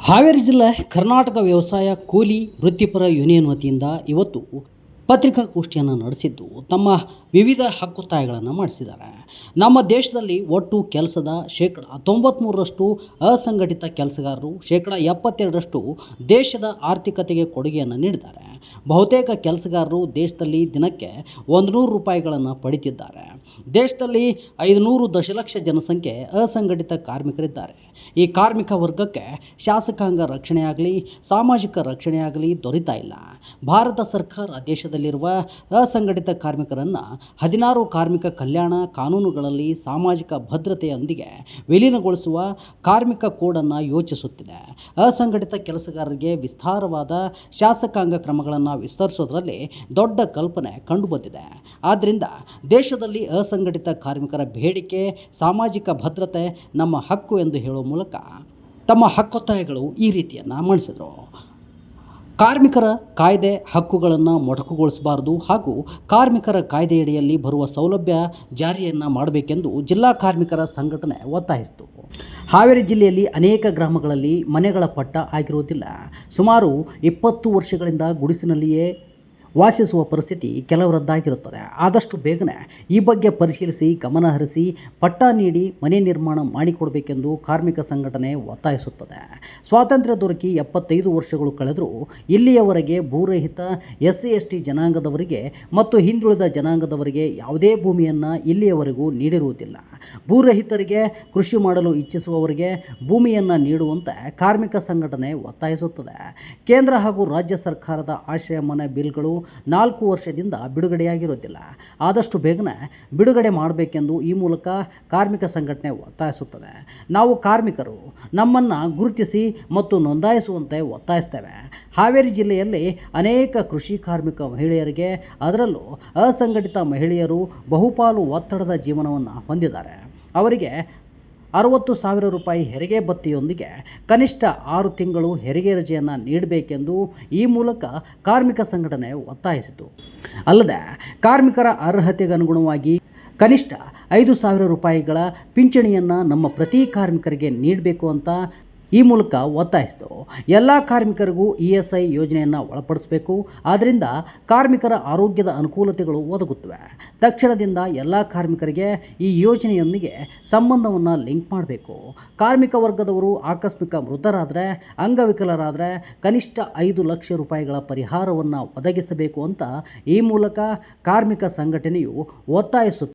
ಹಾವೇರಿ ಜಿಲ್ಲೆ ಕರ್ನಾಟಕ ವ್ಯವಸಾಯ ಕೂಲಿ ವೃತ್ತಿಪರ ಯೂನಿಯನ್ ವತಿಯಿಂದ ಇವತ್ತು ಪತ್ರಿಕಾಗೋಷ್ಠಿಯನ್ನು ನಡೆಸಿದ್ದು ತಮ್ಮ ವಿವಿಧ ಹಕ್ಕೊತ್ತಾಯಗಳನ್ನು ಮಾಡಿಸಿದ್ದಾರೆ. ನಮ್ಮ ದೇಶದಲ್ಲಿ ಒಟ್ಟು ಕೆಲಸದ ಶೇಕಡ ತೊಂಬತ್ತ್ಮೂರರಷ್ಟು ಅಸಂಘಟಿತ ಕೆಲಸಗಾರರು, ಶೇಕಡ ಎಪ್ಪತ್ತೆರಡರಷ್ಟು ದೇಶದ ಆರ್ಥಿಕತೆಗೆ ಕೊಡುಗೆಯನ್ನು ನೀಡಿದ್ದಾರೆ. ಬಹುತೇಕ ಕೆಲಸಗಾರರು ದೇಶದಲ್ಲಿ ದಿನಕ್ಕೆ ಒಂದು ನೂರು ರೂಪಾಯಿಗಳನ್ನು ಪಡಿತಿದ್ದಾರೆ. ದೇಶದಲ್ಲಿ ಐದುನೂರು ದಶಲಕ್ಷ ಜನಸಂಖ್ಯೆ ಅಸಂಘಟಿತ ಕಾರ್ಮಿಕರಿದ್ದಾರೆ. ಈ ಕಾರ್ಮಿಕ ವರ್ಗಕ್ಕೆ ಶಾಸಕಾಂಗ ರಕ್ಷಣೆಯಾಗಲಿ, ಸಾಮಾಜಿಕ ರಕ್ಷಣೆಯಾಗಲಿ ದೊರೀತಾ ಇಲ್ಲ. ಭಾರತ ಸರ್ಕಾರ ದೇಶದಲ್ಲಿರುವ ಅಸಂಘಟಿತ ಕಾರ್ಮಿಕರನ್ನು ಹದಿನಾರು ಕಾರ್ಮಿಕ ಕಲ್ಯಾಣ ಕಾನೂನುಗಳಲ್ಲಿ ಸಾಮಾಜಿಕ ಭದ್ರತೆಯೊಂದಿಗೆ ವಿಲೀನಗೊಳಿಸುವ ಕಾರ್ಮಿಕ ಕೋಡನ್ನು ಯೋಚಿಸುತ್ತಿದೆ. ಅಸಂಘಟಿತ ಕೆಲಸಗಾರರಿಗೆ ವಿಸ್ತಾರವಾದ ಶಾಸಕಾಂಗ ಕ್ರಮಗಳನ್ನು ವಿಸ್ತರಿಸೋದರಲ್ಲಿ ದೊಡ್ಡ ಕಲ್ಪನೆ ಕಂಡುಬಂದಿದೆ. ಆದ್ದರಿಂದ ದೇಶದಲ್ಲಿ ಅಸಂಘಟಿತ ಕಾರ್ಮಿಕರ ಬೇಡಿಕೆ, ಸಾಮಾಜಿಕ ಭದ್ರತೆ ನಮ್ಮ ಹಕ್ಕು ಎಂದು ಹೇಳುವ ಮೂಲಕ ತಮ್ಮ ಹಕ್ಕೊತ್ತಾಯಗಳು ಈ ರೀತಿಯನ್ನು ಮಂಡಿಸಿದರು. ಕಾರ್ಮಿಕರ ಕಾಯ್ದೆ ಹಕ್ಕುಗಳನ್ನು ಮೊಟಕುಗೊಳಿಸಬಾರದು ಹಾಗೂ ಕಾರ್ಮಿಕರ ಕಾಯ್ದೆಯಡಿಯಲ್ಲಿ ಬರುವ ಸೌಲಭ್ಯ ಜಾರಿಯನ್ನು ಮಾಡಬೇಕೆಂದು ಜಿಲ್ಲಾ ಕಾರ್ಮಿಕರ ಸಂಘಟನೆ ಒತ್ತಾಯಿಸಿತು. ಹಾವೇರಿ ಜಿಲ್ಲೆಯಲ್ಲಿ ಅನೇಕ ಗ್ರಾಮಗಳಲ್ಲಿ ಮನೆಗಳ ಪಟ್ಟ ಆಗಿರುವುದಿಲ್ಲ. ಸುಮಾರು ಇಪ್ಪತ್ತು ವರ್ಷಗಳಿಂದ ಗುಡಿಸಿನಲ್ಲಿಯೇ ವಾಸಿಸುವ ಪರಿಸ್ಥಿತಿ ಕೆಲವರದ್ದಾಗಿರುತ್ತದೆ. ಆದಷ್ಟು ಬೇಗನೆ ಈ ಬಗ್ಗೆ ಪರಿಶೀಲಿಸಿ ಗಮನಹರಿಸಿ ಪಟ್ಟ ನೀಡಿ ಮನೆ ನಿರ್ಮಾಣ ಮಾಡಿಕೊಡಬೇಕೆಂದು ಕಾರ್ಮಿಕ ಸಂಘಟನೆ ಒತ್ತಾಯಿಸುತ್ತದೆ. ಸ್ವಾತಂತ್ರ್ಯ ದೊರಕಿ ಎಪ್ಪತ್ತೈದು ವರ್ಷಗಳು ಕಳೆದರೂ ಇಲ್ಲಿಯವರೆಗೆ ಭೂರಹಿತ ಎಸ್ ಸಿ ಎಸ್ ಟಿ ಜನಾಂಗದವರಿಗೆ ಮತ್ತು ಹಿಂದುಳಿದ ಜನಾಂಗದವರಿಗೆ ಯಾವುದೇ ಭೂಮಿಯನ್ನು ಇಲ್ಲಿಯವರೆಗೂ ನೀಡಿರುವುದಿಲ್ಲ. ಭೂರಹಿತರಿಗೆ ಕೃಷಿ ಮಾಡಲು ಇಚ್ಛಿಸುವವರಿಗೆ ಭೂಮಿಯನ್ನು ನೀಡುವಂತೆ ಕಾರ್ಮಿಕ ಸಂಘಟನೆ ಒತ್ತಾಯಿಸುತ್ತದೆ. ಕೇಂದ್ರ ಹಾಗೂ ರಾಜ್ಯ ಸರ್ಕಾರದ ಆಶಯ ಮನೆ ಬಿಲ್ಗಳು ನಾಲ್ಕು ವರ್ಷದಿಂದ ಬಿಡುಗಡೆಯಾಗಿರುವುದಿಲ್ಲ ಆದಷ್ಟು ಬೇಗನೆ ಬಿಡುಗಡೆ ಮಾಡಬೇಕೆಂದು ಈ ಮೂಲಕ ಕಾರ್ಮಿಕ ಸಂಘಟನೆ ಒತ್ತಾಯಿಸುತ್ತದೆ. ನಾವು ಕಾರ್ಮಿಕರು ನಮ್ಮನ್ನು ಗುರುತಿಸಿ ಮತ್ತು ನೋಂದಾಯಿಸುವಂತೆ ಒತ್ತಾಯಿಸ್ತೇವೆ. ಹಾವೇರಿ ಜಿಲ್ಲೆಯಲ್ಲಿ ಅನೇಕ ಕೃಷಿ ಕಾರ್ಮಿಕ ಮಹಿಳೆಯರಿಗೆ ಅದರಲ್ಲೂ ಅಸಂಘಟಿತ ಮಹಿಳೆಯರು ಬಹುಪಾಲು ಒತ್ತಡದ ಜೀವನವನ್ನು ಹೊಂದಿದ್ದಾರೆ. ಅವರಿಗೆ ಅರವತ್ತು ಸಾವಿರ ರೂಪಾಯಿ ಹೆರಿಗೆ ಭತ್ಯೆಯೊಂದಿಗೆ ಕನಿಷ್ಠ ಆರು ತಿಂಗಳು ಹೆರಿಗೆ ರಜೆಯನ್ನು ನೀಡಬೇಕೆಂದು ಈ ಮೂಲಕ ಕಾರ್ಮಿಕ ಸಂಘಟನೆ ಒತ್ತಾಯಿಸಿತು. ಅಲ್ಲದೆ ಕಾರ್ಮಿಕರ ಅರ್ಹತೆಗೆ ಅನುಗುಣವಾಗಿ ಕನಿಷ್ಠ ಐದು ಸಾವಿರ ರೂಪಾಯಿಗಳ ಪಿಂಚಣಿಯನ್ನು ನಮ್ಮ ಪ್ರತಿ ಕಾರ್ಮಿಕರಿಗೆ ನೀಡಬೇಕು ಅಂತ ಈ ಮೂಲಕ ಒತ್ತಾಯಿಸಿತು. ಎಲ್ಲ ಕಾರ್ಮಿಕರಿಗೂ ಇ ಎಸ್ ಐ ಯೋಜನೆಯನ್ನು ಒಳಪಡಿಸಬೇಕು. ಆದ್ದರಿಂದ ಕಾರ್ಮಿಕರ ಆರೋಗ್ಯದ ಅನುಕೂಲತೆಗಳು ಒದಗುತ್ತವೆ. ತಕ್ಷಣದಿಂದ ಎಲ್ಲ ಕಾರ್ಮಿಕರಿಗೆ ಈ ಯೋಜನೆಯೊಂದಿಗೆ ಸಂಬಂಧವನ್ನು ಲಿಂಕ್ ಮಾಡಬೇಕು. ಕಾರ್ಮಿಕ ವರ್ಗದವರು ಆಕಸ್ಮಿಕ ಮೃತರಾದರೆ, ಅಂಗವಿಕಲರಾದರೆ ಕನಿಷ್ಠ ಐದು ಲಕ್ಷ ರೂಪಾಯಿಗಳ ಪರಿಹಾರವನ್ನು ಒದಗಿಸಬೇಕು ಅಂತ ಈ ಮೂಲಕ ಕಾರ್ಮಿಕ ಸಂಘಟನೆಯು ಒತ್ತಾಯಿಸುತ್ತೆ